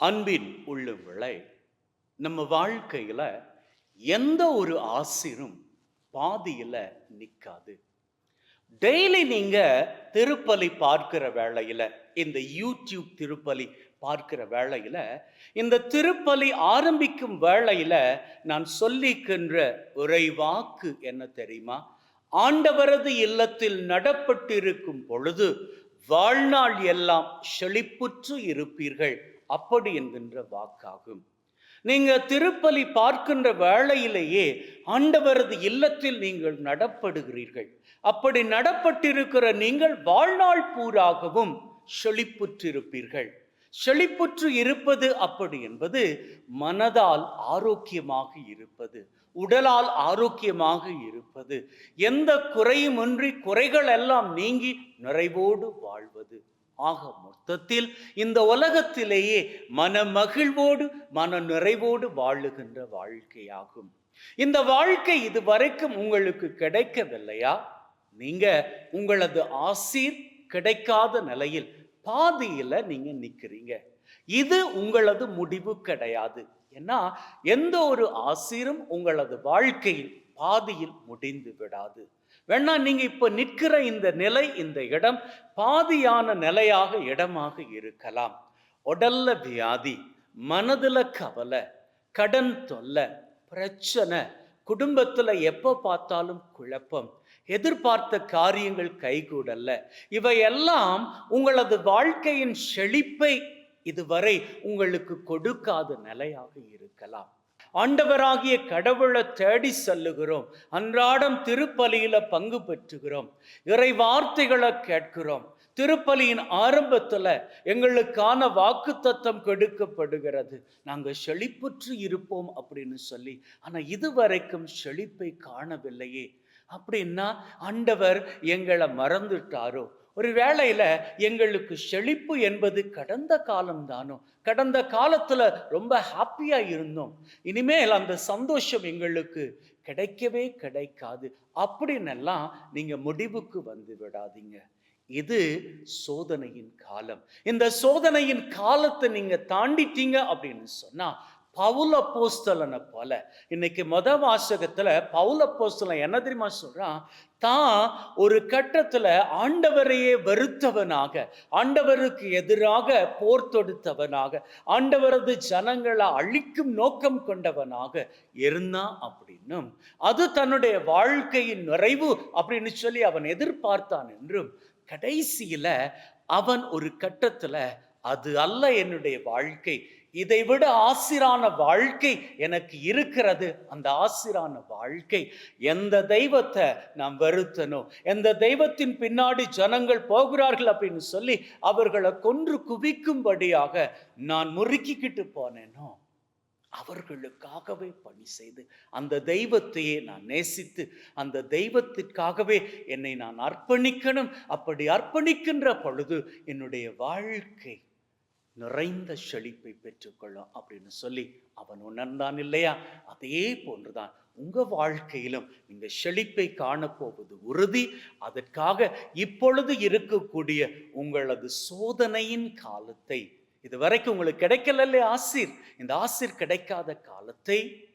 அன்பின் உள்ளுங்களை நம்ம வாழ்க்கையில் எந்த ஒரு ஆசிரும் பாதியில் நிற்காது டெய்லி நீங்கள் திருப்பலி பார்க்கிற வேளையில இந்த யூடியூப் திருப்பலி பார்க்கிற வேளையில் இந்த திருப்பலி ஆரம்பிக்கும் வேளையில் நான் சொல்லிக்கின்ற உரை வாக்கு என்ன தெரியுமா? ஆண்டவரது இல்லத்தில் நடப்பட்டிருக்கும் பொழுது வாழ்நாள் எல்லாம் செழிப்புற்று இருப்பீர்கள். அப்படி என்கின்ற வாக்காகும். நீங்க திருப்பலி பார்க்கின்ற வேளையிலேயே ஆண்டவரது இல்லத்தில் நீங்கள் நடப்படுகிறீர்கள். அப்படி நடப்பட்டிருக்கிற நீங்கள் வாழ்நாள் பூராகவும் செழிப்புற்றிருப்பீர்கள். செழிப்புற்று இருப்பது அப்படி என்பது மனதால் ஆரோக்கியமாக இருப்பது உடலால் ஆரோக்கியமாக இருப்பது எந்த குறையுமின்றி குறைகள் எல்லாம் நீங்கி நிறைவோடு வாழ்வது. ஆக மொத்தத்தில் இந்த உலகத்திலேயே மன மகிழ்வோடு மன நிறைவோடு வாழுகின்ற வாழ்க்கையாகும். இந்த வாழ்க்கை இதுவரைக்கும் உங்களுக்கு கிடைக்கவில்லையா? நீங்க உங்களது ஆசீர் கிடைக்காத நிலையில் பாதியில நீங்க நிக்கிறீங்க. இது உங்களது முடிவு கிடையாது. ஏன்னா எந்த ஒரு ஆசிரும் உங்களது வாழ்க்கையில் பாதியில் முடிந்து விடாது. வேணா நீங்க இப்ப நிற்கிற இந்த நிலை இந்த இடம் பாதியான நிலையாக இடமாக இருக்கலாம். உடல்ல வியாதி மனதுல கவலை கடன் தொல்லை பிரச்சனை குடும்பத்துல எப்ப பார்த்தாலும் குழப்பம் எதிர்பார்த்த காரியங்கள் கைகூடல்ல. இவையெல்லாம் உங்களது வாழ்க்கையின் செழிப்பை இதுவரை உங்களுக்கு கொடுக்காத நிலையாக இருக்கலாம். ஆண்டவராகிய கடவுளை தேடி செல்லுகிறோம். அன்றாடம் திருப்பலியில பங்கு பெற்றுகிறோம். இறை வார்த்தைகளை கேட்கிறோம். திருப்பலியின் ஆரம்பத்துல எங்களுக்கான வாக்கு தத்தம் கெடுக்கப்படுகிறது. நாங்க செழிப்புற்று இருப்போம் அப்படின்னு சொல்லி. ஆனா இதுவரைக்கும் செழிப்பை காணவில்லையே. அப்படின்னா ஆண்டவர் எங்களை மறந்துட்டாரோ? ஒரு வேளையில் எங்களுக்கு செழிப்பு என்பது கடந்த காலம்தானோ கடந்த காலத்துல ரொம்ப ஹாப்பியாக இருந்தோம். இனிமேல் அந்த சந்தோஷம் எங்களுக்கு கிடைக்கவே கிடைக்காது. அப்படின்னெல்லாம் நீங்க முடிவுக்கு வந்து விடாதீங்க. இது சோதனையின் காலம். இந்த சோதனையின் காலத்தை நீங்க தாண்டிட்டீங்க அப்படின்னு சொன்னா பவுல போஸ்தலனை போல. இன்னைக்கு மொத வாசகத்துல பவுல போஸ்தலன் என்ன தெரியுமா சொல்றான்? தான் ஒரு கட்டத்துல ஆண்டவரையே வெறுத்தவனாக ஆண்டவருக்கு எதிராக போர் தொடுத்தவனாக ஆண்டவரது ஜனங்களை அழிக்கும் நோக்கம் கொண்டவனாக இருந்தான் அப்படின்னும். அது தன்னுடைய வாழ்க்கையின் நிறைவு அப்படின்னு சொல்லி அவன் எதிர்பார்த்தான் என்றும் கடைசியில அவன் ஒரு கட்டத்துல அது அல்ல என்னுடைய வாழ்க்கை இதை விட ஆசிரான வாழ்க்கை எனக்கு இருக்கிறது. அந்த ஆசிரான வாழ்க்கை எந்த தெய்வத்தை நான் வருத்தனோ எந்த தெய்வத்தின் பின்னாடி ஜனங்கள் போகிறார்கள் அப்படின்னு சொல்லி அவர்களை கொன்று குவிக்கும்படியாக நான் முறுக்கிக்கிட்டு போனேனோ அவர்களுக்காகவே பணி செய்து அந்த தெய்வத்தையே நான் நேசித்து அந்த தெய்வத்திற்காகவே என்னை நான் அர்ப்பணிக்கணும். அப்படி அர்ப்பணிக்கின்ற பொழுது என்னுடைய வாழ்க்கை நிறைந்த செழிப்பை பெற்றுக்கொள்ளும் அப்படின்னு சொல்லி அவன் உணர்ந்தான் இல்லையா? அதே போன்றுதான் உங்க வாழ்க்கையிலும் இந்த செழிப்பை காணப்போவது உறுதி. அதற்காக இப்பொழுது இருக்கக்கூடிய உங்களது சோதனையின் காலத்தை இதுவரைக்கும் உங்களுக்கு கிடைக்கல ஆசிர்? இந்த ஆசிர் கிடைக்காத காலத்தை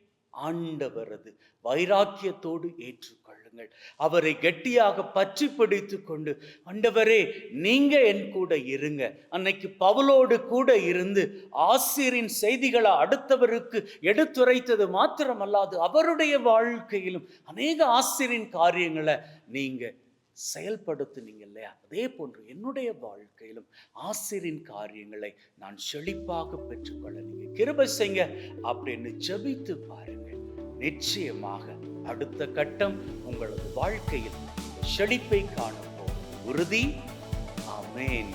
ஆண்டவரது வைராக்கியத்தோடு ஏற்றுக்கொள்ளுங்கள். அவரை கெட்டியாக பற்றி பிடித்து கொண்டு ஆண்டவரே நீங்க என் கூட இருங்க. அன்னைக்கு பவுலோடு கூட இருந்து ஆசிரியரின் செய்திகளை அடுத்தவருக்கு எடுத்துரைத்தது மாத்திரமல்லாது அவருடைய வாழ்க்கையிலும் அநேக ஆசிரியரின் காரியங்களை நீங்க செயல்படுத்துனீங்க இல்லையா? அதே போன்று என்னுடைய வாழ்க்கையிலும் ஆசிரின் காரியங்களை நான் செழிப்பாக பெற்றுக்கொள்ள நீங்க கிருபை செய்ங்க அப்படின்னு ஜெபித்து பாருங்க. நிச்சயமாக அடுத்த கட்டம் உங்களது வாழ்க்கையில் செழிப்பை காணும் உறுதி. அமேன்